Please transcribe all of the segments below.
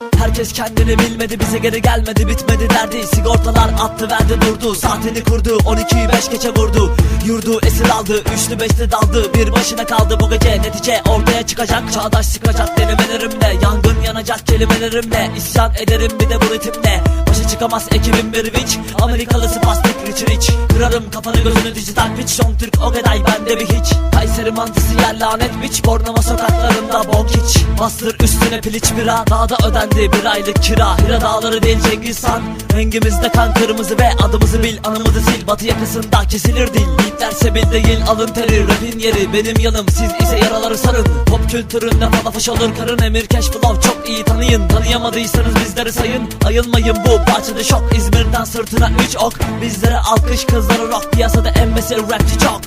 Herkes kendini bilmedi bize geri gelmedi bitmedi derdi. Sigortalar attı verdi durdu. Saatini kurdu 12'yi 5 geçe vurdu. Yurdu esir aldı üçlü beşli daldı. Bir başına kaldı bu gece. Netice ortaya çıkacak. Çağdaş sıkacak denemelerimle Yangın yanacak kelimelerimle. İsyan ederim bir de bu ritimle. Başa çıkamaz ekibim bir viç Amerikalı spastik rich rich Kırarım kafanı gözünü dijital piç. Son Türk o kadar bende bir hiç. Kayseri mantısı yer lanet biç. Bornova sokaklarında bok hiç. Bastır üstüne piliç bira Dağda ödendi bir aylık kira. Hira dağları değil Cengiz Han. Rengimizde kan kırmızı ve adımızı bil. Anımızı sil batı yakasında kesilir dil. Yiğitler sebil değil alın teri Rapin yeri benim yanım. Siz ise yaraları sarın. Pop kültüründe falafaş olur. Karın Emir Cash Flow çok iyi tanıyın. Tanıyamadıysanız bizleri sayın. Ayılmayın bu parçada şok. İzmir'den sırtına 3 ok. Bizlere alkış kızları rock Piyasada embesi rapçi çok.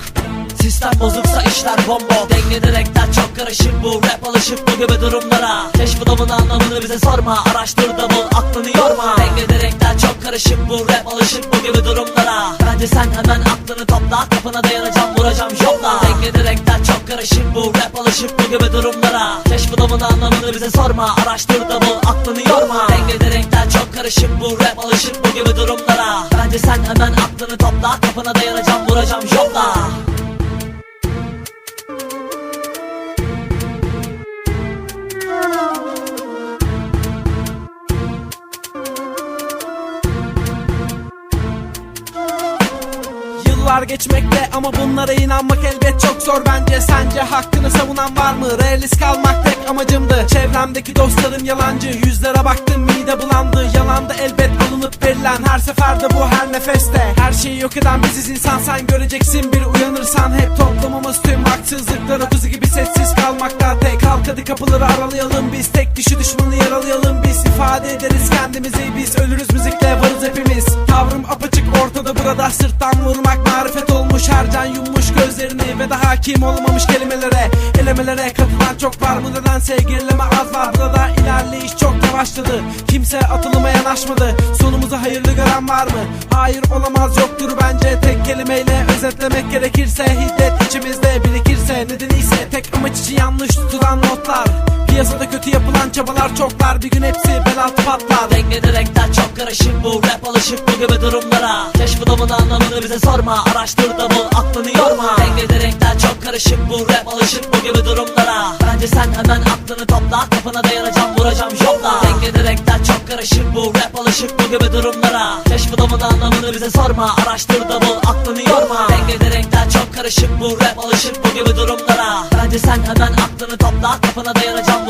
Sistem bozuksa işler bombo. Dengede renkler çok karışık bu Rap alışık bu gibi durumlara. Keşfedamın anlamını bize sorma Araştır da bul aklını yorma. Dengede renkler çok karışık bu Rap alışık bu gibi durumlara. Bence sen hemen aklını topla Kafana dayanacağım vuracağım şopla Dengede renkler çok karışık bu Rap alışık bu gibi durumlara. Keşfedamın anlamını bize sorma Araştır da bul aklını yorma. Dengede renkler çok karışık bu Rap alışık bu gibi durumlara. Bence sen hemen aklını topla Kafana dayanacağım vuracağım şopla Yıllar geçmekte ama bunlara inanmak elbet çok zor. Bence Sence hakkını savunan var mı? Realist kalmak tek amacımdı Çevremdeki dostlarım yalancı. Yüzlere baktım mide bulandı. Yalanda elbet alınıp verilen Her seferde bu her nefeste. Her şeyi yok eden biziz insan. Sen göreceksin Bir uyanırsan hep toplamamız tüm haksızlıklar. Kuzu gibi sessiz kalmakta tek Kalk hadi kapıları aralayalım biz. Tek kişi düşmanı yaralayalım biz. İfade ederiz kendimizi. Biz Ölürüz müzikle marifet olmuş Her can yummuş gözlerini ve de hakim olmamış kelimelere Elemelere katılan çok var. Mı nedense gerileme az var? Burada ilerleyiş çok yavaşladı. Kimse atılıma yanaşmadı. Sonumuzu hayırlı gören var mı? Hayır olamaz yoktur bence. Tek kelimeyle özetlemek gerekirse Hiddet içimizde birikirse Nedeniyse tek amaç için yanlış tutulan notlar Piyasada kötü yapılan çabalar çoklar. Bir gün hepsi bel altı patlar renkler çok karışık bu. Rap alışık bu gibi durumlara. Keşfedamın anlamını bize sorma. Araştır da bul aklını yorma. Renkler çok karışık bu. Rap alışık bu gibi durumlara. Bence sen hemen aklını topla. Kafana dayanacağım vuracağım Dengede renkler çok karışık bu. Rap alışık bu gibi durumlara. Keşfedamın anlamını bize sorma. Araştır da bul aklını yorma. Renkler çok karışık bu. Rap alışık bu gibi durumlara. Bence sen hemen aklını topla. Kafana dayanacağım